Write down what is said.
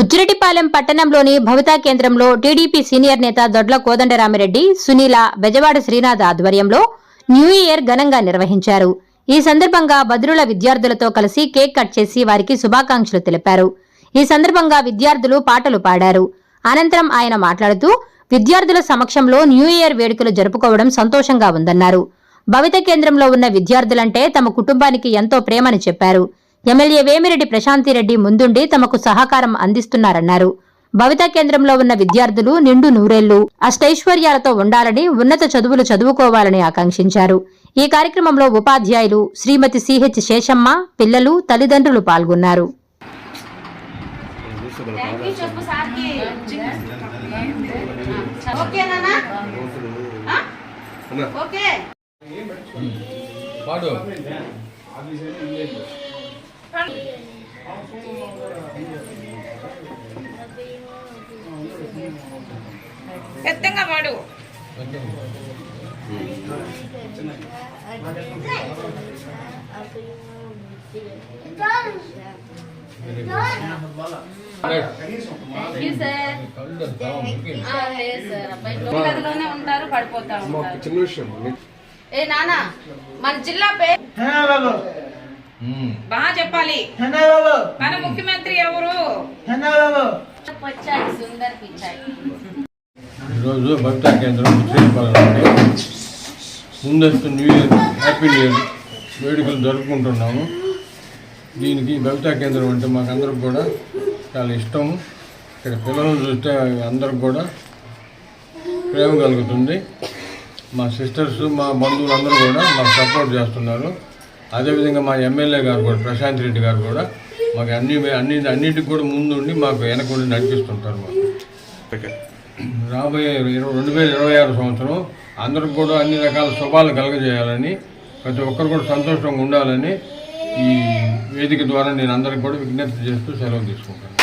బుచ్చిరెడ్డిపాలెం పట్టణంలోని భవితా కేంద్రంలో TDP senior నేత దొడ్ల కోదండరామిరెడ్డి సునీల బెజవాడ శ్రీనాథ్ ఆధ్వర్యంలో న్యూ ఇయర్ ఘనంగా నిర్వహించారు. ఈ సందర్భంగా భద్రుల విద్యార్థులతో కలిసి కేక్ కట్ చేసి వారికి శుభాకాంక్షలు తెలిపారు. ఈ సందర్భంగా విద్యార్థులు పాటలు పాడారు. అనంతరం ఆయన మాట్లాడుతూ విద్యార్థుల సమక్షంలో న్యూ ఇయర్ వేడుకలు జరుపుకోవడం సంతోషంగా ఉందన్నారు. భవిత కేంద్రంలో ఉన్న విద్యార్థులంటే తమ కుటుంబానికి ఎంతో ప్రేమని చెప్పారు. ఎమ్మెల్యే వేమిరెడ్డి ప్రశాంతిరెడ్డి ముందుండి తమకు సహకారం అందిస్తున్నారన్నారు. భవిత కేంద్రంలో ఉన్న విద్యార్థులు నిండు నూరేళ్ళు అష్టైశ్వర్యాలతో ఉండాలని ఉన్నత చదువులు చదువుకోవాలని ఆకాంక్షించారు. ఈ కార్యక్రమంలో ఉపాధ్యాయులు శ్రీమతి సిహెచ్ శేషమ్మ పిల్లలు తల్లిదండ్రులు పాల్గొన్నారు. ఓకే పెద్దంగా పాడు గదిలోనే ఉంటారు పడిపోతా ఉంటారు. చిన్న విషయం ఏ నాన్న మన జిల్లా పేరు బాగా చెప్పాలి. మన ముఖ్యమంత్రి ఎవరు? ఈరోజు భక్తా కేంద్రం ముందస్తు new year happy new year వేడుకలు జరుపుకుంటున్నాము. దీనికి భక్తా కేంద్రం అంటే మాకందరికి కూడా చాలా ఇష్టం. ఇక్కడ పిల్లలను చూస్తే అందరికి కూడా ప్రేమ కలుగుతుంది. మా సిస్టర్స్ మా బంధువులు అందరూ కూడా మాకు సపోర్ట్ చేస్తున్నారు. అదేవిధంగా మా ఎమ్మెల్యే గారు కూడా ప్రశాంత్ రెడ్డి గారు కూడా మాకు అన్ని అన్ని అన్నిటికి కూడా ముందుండి మాకు వెనకుండి నడిపిస్తుంటారు మాకు. రాబోయే ఇరవై రెండు వేల ఇరవై ఆరు సంవత్సరం అందరికి కూడా అన్ని రకాల శుభాలు కలగజేయాలని ప్రతి ఒక్కరు కూడా సంతోషంగా ఉండాలని ఈ వేదిక ద్వారా నేను అందరికి కూడా విజ్ఞప్తి చేస్తూ సెలవు తీసుకుంటాను